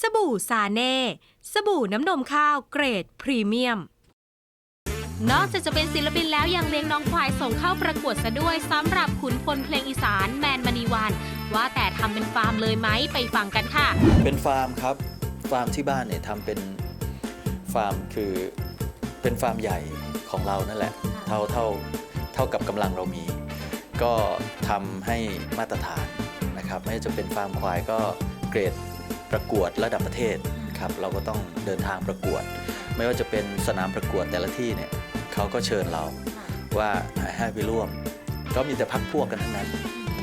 สบู่ซาเน่ สบู่น้ำนมข้าวเกรดพรีเมียม นอกจากจะเป็นศิลปินแล้วยังเลี้ยงน้องควายส่งเข้าประกวดซะด้วยสำหรับขุนพลเพลงอีสานแมนมณีวัน ว่าแต่ทำเป็นฟาร์มเลยไหมไปฟังกันค่ะ เป็นฟาร์มครับ ฟาร์มที่บ้านเนี่ยทำเป็นฟาร์มคือเป็นฟาร์มใหญ่ของเรานั่นแหละ เท่าเท่าเท่ากับกำลังเรามี ก็ทำให้มาตรฐานนะครับไม่ว่าจะเป็นฟาร์มควายก็เกรด ประกวดระดับประเทศครับเราก็ต้องเดินทางประกวด ไม่ว่าจะเป็นสนามประกวดแต่ละที่เนี่ยเขาก็เชิญเราว่าให้ไปร่วม ก็มีแต่พักพวกกันทั้งนั้น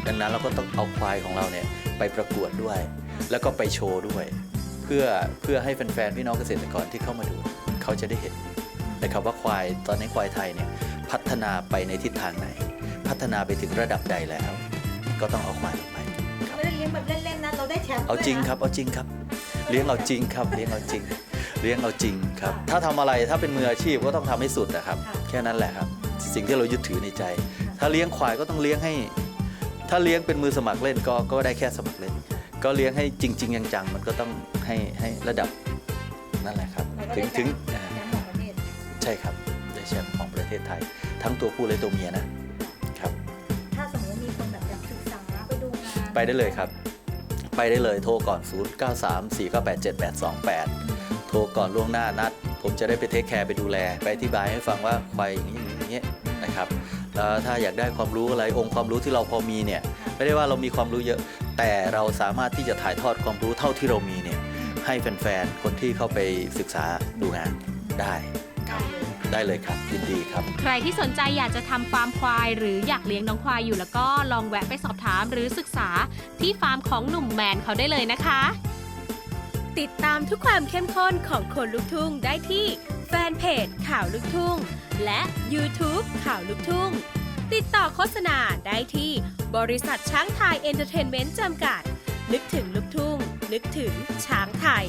ดังนั้นเราก็ต้องเอาควายของเราเนี่ยไปประกวดด้วย แล้วก็ไปโชว์ด้วย เพื่อเพื่อให้แฟนๆพี่น้องเกษตรกรที่เข้ามาดูเขาจะได้เห็นนะครับว่าควายตอนนี้ควายไทยเนี่ยพัฒนาไปในทิศทางไหน พัฒนาไปถึงระดับใดแล้ว ก็ต้องเอาควายลงไป ลี้ยงแบบเล่นๆนะเราได้แชมป์เอาจริงด้วยนะครับ เอาจริงครับ เลี้ยงเอาจริงครับ เลี้ยงเอาจริง เลี้ยงเอาจริงครับ ถ้าทำอะไรถ้าเป็นมืออาชีพก็ต้องทำให้สุดนะครับ แค่นั้นแหละครับ สิ่งที่เรายึดถือในใจ ถ้าเลี้ยงควายก็ต้องเลี้ยงให้ ถ้าเลี้ยงเป็นมือสมัครเล่นก็ก็ได้แค่สมัครเล่น ก็เลี้ยงให้จริงๆจังๆมันก็ต้องให้ให้ระดับนั่นแหละครับเราก็ถึได้งถึงแชอ่ามป์ของประเทศใช่ครับได้แชมป์ของประเทศไทย ทั้งตัวผู้และตัวเมียนะ ไปได้เลยครับ ไปได้เลยโทรก่อน 0 9 3 4 9 8 7 8 2 8 โทรก่อนล่วงหน้านัด ผมจะได้ไปเทคแคร์ไปดูแล ไปอธิบายให้ฟังว่าควายอย่างนี้อย่างนี้นะครับแล้วถ้าอยากได้ความรู้อะไรองค์ความรู้ที่เราพอมีเนี่ยไม่ได้ว่าเรามีความรู้เยอะ แต่เราสามารถที่จะถ่ายทอดความรู้เท่าที่เรามีเนี่ยให้แฟนๆคนที่เข้าไปศึกษาดูงานได้ ได้เลยครับยินดีครับ ใครที่สนใจอยากจะทำฟาร์มควาย หรืออยากเลี้ยงน้องควายอยู่แล้วก็ลองแวะไปสอบถามหรือศึกษาที่ฟาร์มของหนุ่มแมนเขาได้เลยนะคะ ติดตามทุกความเข้มข้นของคนลุกทุ่งได้ที่แฟนเพจข่าวลุกทุ่ง และ YouTube ข่าวลุกทุ่ง ติดต่อโฆษณาได้ที่บริษัทช้างไทยเอนเตอร์เทนเมนต์จำกัด นึกถึงลุกทุ่ง นึกถึงช้างไทย